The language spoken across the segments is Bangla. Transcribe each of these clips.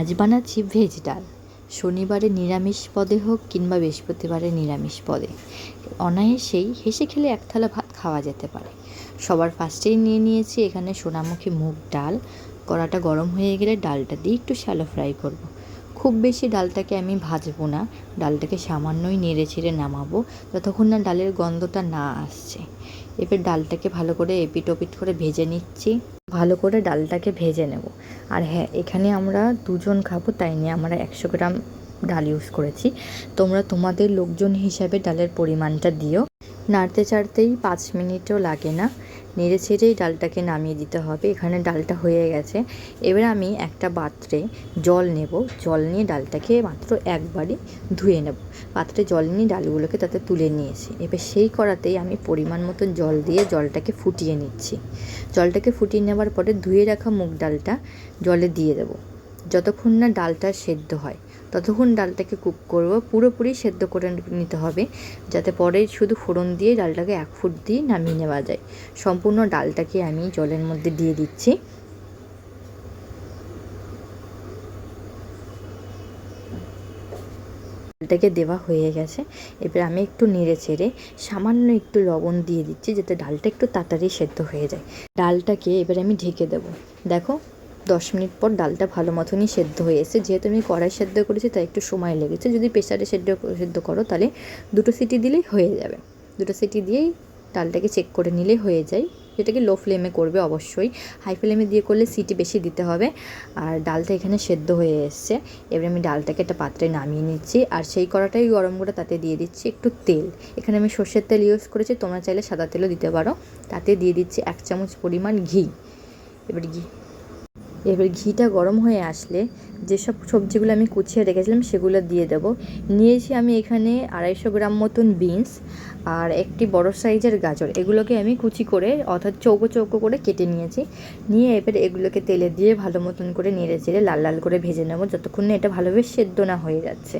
আজ বানাচ্ছি ভেজ ডাল। শনিবারে নিরামিষ পদে হোক কিংবা বৃহস্পতিবারে নিরামিষ পদে। অনায়াসেই হেসে খেলে এক থালা ভাত খাওয়া যেতে পারে। সবার ফার্স্টেই নিয়ে নিয়েছি এখানে সোনামুখী মুগ ডাল। কড়াটা গরম হয়ে গেলে ডালটা দিয়ে একটু শ্যালো ফ্রাই করব। খুব বেশি ডালটাকে আমি ভাজবো না। ডালটাকে সামান্যই নেড়ে ছেড়ে নামাবো, যতক্ষণ না ডালের গন্ধটা না আসছে। এবার ডালটাকে ভালো করে এপিট ওপিট করে ভেজে নিচ্ছি। ভালো করে ডালটাকে ভেজে নেব। আর হ্যাঁ এখানে আমরা দুজন খাব, তাই নিয়ে আমরা একশো গ্রাম ডাল ইউজ করেছি। তোমরা তোমাদের লোকজন হিসাবে ডালের পরিমাণটা দিও। নাড়তে চাড়তেই পাঁচ মিনিটও লাগে না। নেড়ে ছেড়েই ডালটাকে নামিয়ে দিতে হবে। এখানে ডালটা হয়ে গেছে। এবার আমি একটা পাত্রে জল নেব। জল নিয়ে ডালটাকে মাত্র একবারই ধুয়ে নেব। পাত্রে জল নিয়ে ডালগুলোকে তাতে তুলে নিয়েছি। এবার সেই কড়াতেই আমি পরিমাণ মতো জল দিয়ে জলটাকে ফুটিয়ে নিচ্ছি। জলটাকে ফুটিয়ে নেওয়ার পরে ধুয়ে রাখা মুগ ডালটা জলে দিয়ে দেবো। যতক্ষণ না ডালটা সেদ্ধ হয় ততক্ষণ ডালটাকে কুক করব। পুরোপুরি সেদ্ধ করে নিতে হবে, যাতে পরে শুধু ফোড়ন দিয়ে ডালটাকে এক ফুট দিয়ে নামিয়ে নেওয়া যায়। সম্পূর্ণ ডালটাকে আমি জলের মধ্যে দিয়ে দিচ্ছি। ডালটাকে দেওয়া হয়ে গেছে। এবার আমি একটু নেড়ে চেড়ে সামান্য একটু লবণ দিয়ে দিচ্ছি, যাতে ডালটা একটু তাড়াতাড়ি সেদ্ধ হয়ে যায়। ডালটাকে এবার আমি ঢেকে দেবো। দেখো দশ মিনিট পর ডালটা ভালো মতনই সেদ্ধ হয়ে এসেছে। যেহেতু আমি কড়াই সেদ্ধ করেছি, তাই একটু সময় লেগেছে। যদি প্রেশারে সেদ্ধ সেদ্ধ করো, তাহলে দুটো সিটি দিলেই হয়ে যাবে। দুটো সিটি দিয়েই ডালটাকে চেক করে নিলেই হয়ে যায়। যেটাকে লো ফ্লেমে করবে অবশ্যই। হাই ফ্লেমে দিয়ে করলে সিটি বেশি দিতে হবে। আর ডালটা এখানে সেদ্ধ হয়ে এসছে। এবার আমি ডালটাকে একটা পাত্রে নামিয়ে নিচ্ছি। আর সেই কড়াটাই গরম করে তাতে দিয়ে দিচ্ছি একটু তেল। এখানে আমি সর্ষের তেল ইউজ করেছি, তোমরা চাইলে সাদা তেলও দিতে পারো। তাতে দিয়ে দিচ্ছি এক চামচ পরিমাণ ঘি। এবার ঘি। এবার ঘিটা গরম হয়ে আসলে যেসব সবজিগুলো আমি কুচিয়ে রেখেছিলাম, সেগুলো দিয়ে দেব। নিয়েছি আমি এখানে আড়াইশো গ্রাম মতন বিনস আর একটি বড় সাইজের গাজর। এগুলোকে আমি কুচি করে, অর্থাৎ চৌকো চৌকো করে কেটে নিয়েছি। নিয়ে এবার এগুলোকে তেলে দিয়ে ভালো মতন করে নেড়ে চেড়ে লাল লাল করে ভেজে নেব, যতক্ষণ না এটা ভালোভাবে সেদ্ধ না হয়ে যাচ্ছে।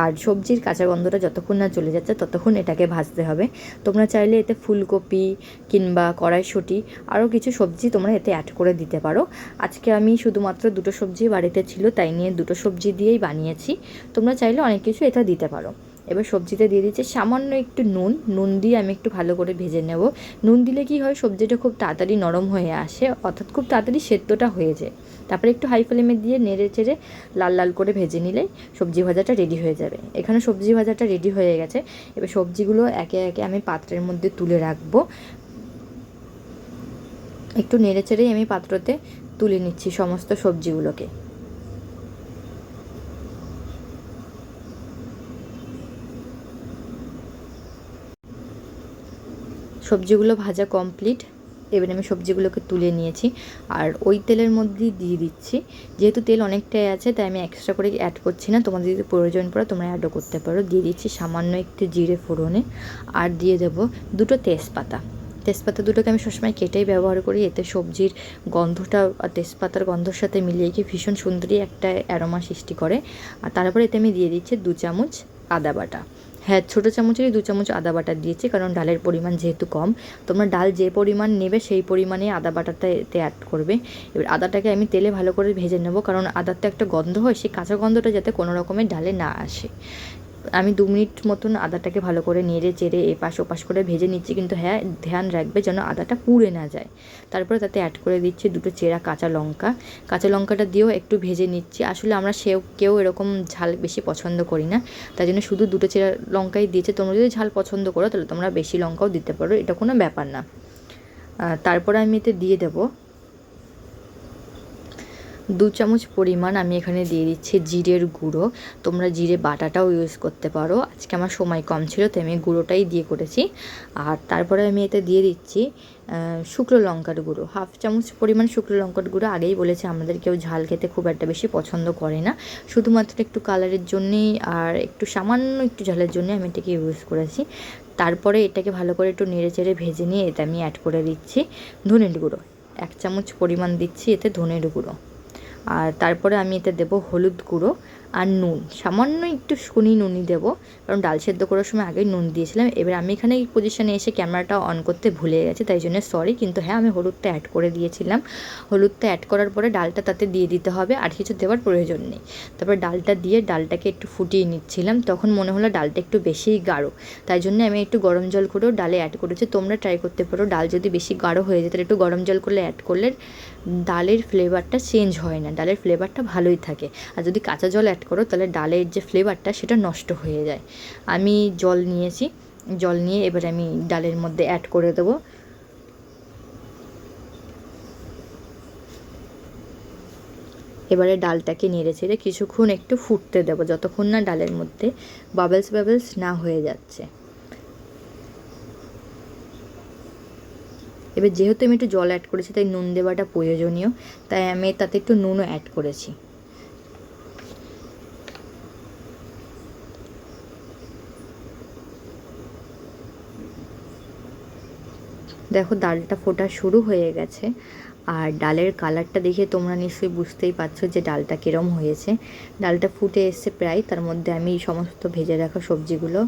আর সবজির কাঁচা গন্ধটা যতক্ষণ না চলে যাচ্ছে, ততক্ষণ এটাকে ভাজতে হবে। তোমরা চাইলে এতে ফুলকপি কিংবা কড়াইশুঁটি, আরও কিছু সবজি তোমরা এতে অ্যাড করে দিতে পারো। আজকে আমি শুধুমাত্র দুটো সবজি বাড়িতে ছিল তাই নিয়ে দুটো সবজি দিয়েই বানিয়েছি। তোমরা চাইলে অনেক কিছু এটা দিতে পারো। এবার সবজিতে দিয়ে দিচ্ছি সামান্য একটু নুন। নুন দিয়ে আমি একটু ভালো করে ভেজে নেব। নুন দিলে কি হয়, সবজিটা খুব তাড়াতাড়ি নরম হয়ে আসে, অর্থাৎ খুব তাড়াতাড়ি সেদ্ধটা হয়ে যায়। তারপরে একটু হাই ফ্লেমে দিয়ে নেড়ে চেড়ে লাল লাল করে ভেজে নিলেই সবজি ভাজাটা রেডি হয়ে যাবে। এখানে সবজি ভাজাটা রেডি হয়ে গেছে। এবার সবজিগুলো একে একে আমি পাত্রের মধ্যে তুলে রাখব। একটু নেড়ে চেড়েই আমি পাত্রতে তুলে নিচ্ছি সমস্ত সবজিগুলোকে। সবজিগুলো ভাজা কমপ্লিট এবারে আমি সবজিগুলোকে তুলে নিয়েছি। আর ওই তেলের মধ্যেই দিয়ে দিচ্ছি। যেহেতু তেল অনেকটাই আছে, তাই আমি এক্সট্রা করে অ্যাড করছি না। তোমাদের যদি প্রয়োজন পড়ে তোমরা অ্যাডও করতে পারো। দিয়ে দিচ্ছি সামান্য একটু জিরে ফোড়নে। আর দিয়ে দেবো দুটো তেজপাতা। তেজপাতা দুটোকে আমি সবসময় কেটেই ব্যবহার করি। এতে সবজির গন্ধটা তেজপাতার গন্ধর সাথে মিলিয়ে গিয়ে ভীষণ সুন্দরী একটা অ্যারোমা সৃষ্টি করে। আর তারপরে এতে আমি দিয়ে দিচ্ছি দু চামচ আদা বাটা। হ্যাঁ ছোটো চামচেরই দু চামচ আদা বাটা দিয়েছি, কারণ ডালের পরিমাণ যেহেতু কম। তোমরা ডাল যে পরিমাণ নেবে সেই পরিমাণে আদা বাটাটা এতে অ্যাড করবে। এবার আদাটাকে আমি তেলে ভালো করে ভেজে নেব, কারণ আদার তো একটা গন্ধ হয়, সেই কাঁচা গন্ধটা যাতে কোনো রকমের ডালে না আসে। আমি দু মিনিট মতন আদাটাকে ভালো করে নেড়ে চেড়ে এপাশ ওপাশ করে ভেজে নিচ্ছি, কিন্তু হ্যাঁ ধ্যান রাখবে যেন আদাটা পুড়ে না যায়। তারপরে তাতে অ্যাড করে দিচ্ছি দুটো চেরা কাঁচা লঙ্কা। কাঁচা লঙ্কাটা দিয়েও একটু ভেজে নিচ্ছি। আসলে আমরা সেও, কেউ এরকম ঝাল বেশি পছন্দ করি না। তাই জন্য শুধু দুটো চেরা লঙ্কাই দিয়েছে। তোমরা যদি ঝাল পছন্দ করো, তাহলে তোমরা বেশি লঙ্কাও দিতে পারো। এটা কোনো ব্যাপার না। তারপরে আমি এতে দিয়ে দেবো দু চামচ পরিমাণ আমি এখানে দিয়ে দিচ্ছি জিরের গুঁড়ো। তোমরা জিরে বাটাটাও ইউজ করতে পারো। আজকে আমার সময় কম ছিল, তাই আমি গুঁড়োটাই দিয়ে করেছি। আর তারপরে আমি এতে দিয়ে দিচ্ছি শুকনো লঙ্কার গুঁড়ো। হাফ চামচ পরিমাণ শুকনো লঙ্কার গুঁড়ো আগেই বলেছে, আমাদের কেউ ঝাল খেতে খুব একটা বেশি পছন্দ করে না। শুধুমাত্র একটু কালারের জন্যেই আর একটু সামান্য একটু ঝালের জন্য আমি এটাকে ইউজ করেছি। তারপরে এটাকে ভালো করে একটু নেড়ে চেড়ে ভেজে নিয়ে এতে আমি অ্যাড করে দিচ্ছি ধনের গুঁড়ো। এক চামচ পরিমাণ দিচ্ছি এতে ধনের গুঁড়ো। আর তারপরে আমি এতে দেবো হলুদ গুঁড়ো আর নুন। সামান্য একটু শুনি নুনই দেবো, কারণ ডাল সেদ্ধ করার সময় আগেই নুন দিয়েছিলাম। এবার আমি এখানে এই পজিশনে এসে ক্যামেরাটা অন করতে ভুলে গেছি, তাই জন্য সরি কিন্তু হ্যাঁ আমি হলুদটা অ্যাড করে দিয়েছিলাম। হলুদটা অ্যাড করার পরে ডালটা তাতে দিয়ে দিতে হবে, আর কিছু দেওয়ার প্রয়োজন নেই। তারপর ডালটা দিয়ে ডালটাকে একটু ফুটিয়ে নিচ্ছিলাম, তখন মনে হলো ডালটা একটু বেশিই গাঢ়। তাই জন্য আমি একটু গরম জল করেও ডালে অ্যাড করেছি। তোমরা ট্রাই করতে পারো, ডাল যদি বেশি গাঢ় হয়ে যায়, তাহলে একটু গরম জল করলে অ্যাড করলে ডালের ফ্লেভারটা চেঞ্জ হয় না, ডালের ফ্লেভারটা ভালোই থাকে। আর যদি কাঁচা জল অ্যাড করো, তাহলে ডালের যে ফ্লেভারটা সেটা নষ্ট হয়ে যায়। আমি জল নিয়েছি, জল নিয়ে এবার আমি ডালের মধ্যে অ্যাড করে দেবো। এবারে ডালটাকে নেড়ে ছেড়ে কিছুক্ষণ একটু ফুটতে দেবো, যতক্ষণ না ডালের মধ্যে বাবলস বাবলস না হয়ে যাচ্ছে। এবার যেহেতু আমি একটু জল অ্যাড করেছি, তাই নুন দেওয়াটা প্রয়োজনীয়। তাই আমি তাতে একটু নুনও অ্যাড করেছি। দেখো ডালটা ফোটা শুরু হয়ে গেছে। আর ডালের কালারটা দেখে তোমরা নিশ্চয়ই বুঝতেই পারছ যে ডালটা কীরম হয়েছে। ডালটা ফুটে এসছে প্রায়, তার মধ্যে আমি সমস্ত ভেজে রাখা সবজিগুলো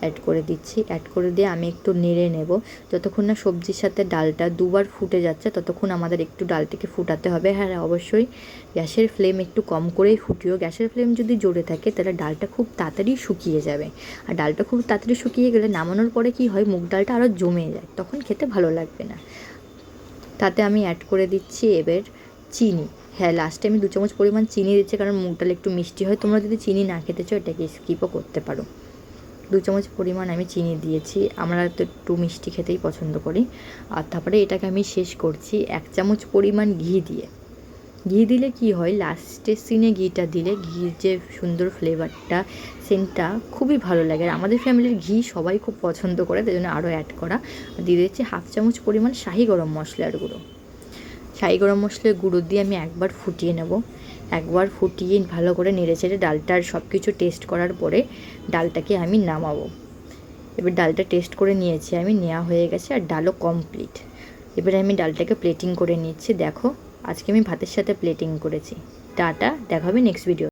অ্যাড করে দিচ্ছি। অ্যাড করে দিয়ে আমি একটু নেড়ে নেব। যতক্ষণ না সবজির সাথে ডালটা দুবার ফুটে যাচ্ছে, ততক্ষণ আমাদের একটু ডালটাকে ফুটাতে হবে। হ্যাঁ অবশ্যই গ্যাসের ফ্লেম একটু কম করেই ফুটিও। গ্যাসের ফ্লেম যদি জোরে থাকে, তাহলে ডালটা খুব তাড়াতাড়ি শুকিয়ে যাবে। আর ডালটা খুব তাড়াতাড়ি শুকিয়ে গেলে নামানোর পরে কি হয়, মুগ ডালটা আরও জমে যায়, তখন খেতে ভালো লাগবে না। তাতে আমি অ্যাড করে দিচ্ছি এবার চিনি। হ্যাঁ লাস্টে আমি দু চামচ পরিমাণ চিনি দিচ্ছি কারণ মুগ ডাল একটু মিষ্টি হয়। তোমরা যদি চিনি না খেতে চাও, এটাকে স্কিপও করতে পারো। দু চামচ পরিমাণ আমি চিনি দিয়েছি। আমরা তো একটু মিষ্টি খেতেই পছন্দ করি। আর তারপরে এটাকে আমি শেষ করছি এক চামচ পরিমাণ ঘি দিয়ে। ঘি দিলে কি হয়? লাস্টের সিনে ঘিটা দিলে ঘির যে সুন্দর ফ্লেভারটা সেন্টটা খুবই ভালো লাগে। আর আমাদের ফ্যামিলির ঘি সবাই খুব পছন্দ করে, তাই জন্য আরও অ্যাড করা। দিয়ে দিচ্ছি হাফ চামচ পরিমাণ শাহি গরম মশলার গুঁড়ো। শাহি গরম মশলার গুঁড়ো দিয়ে আমি একবার ফুটিয়ে নেব। একবার ফুটিয়ে ভালো করে নেড়ে চেড়ে ডালটার সব কিছু টেস্ট করার পরে ডালটাকে আমি নামাবো। এবার ডালটা টেস্ট করে নিয়েছি আমি নেওয়া হয়ে গেছে আর ডালও কমপ্লিট এবারে আমি ডালটাকে প্লেটিং করে নিচ্ছি, দেখো। আজকে আমি ভাতের সাথে প্লেটিং করেছি। টাটা দেখা হবে নেক্সট ভিডিও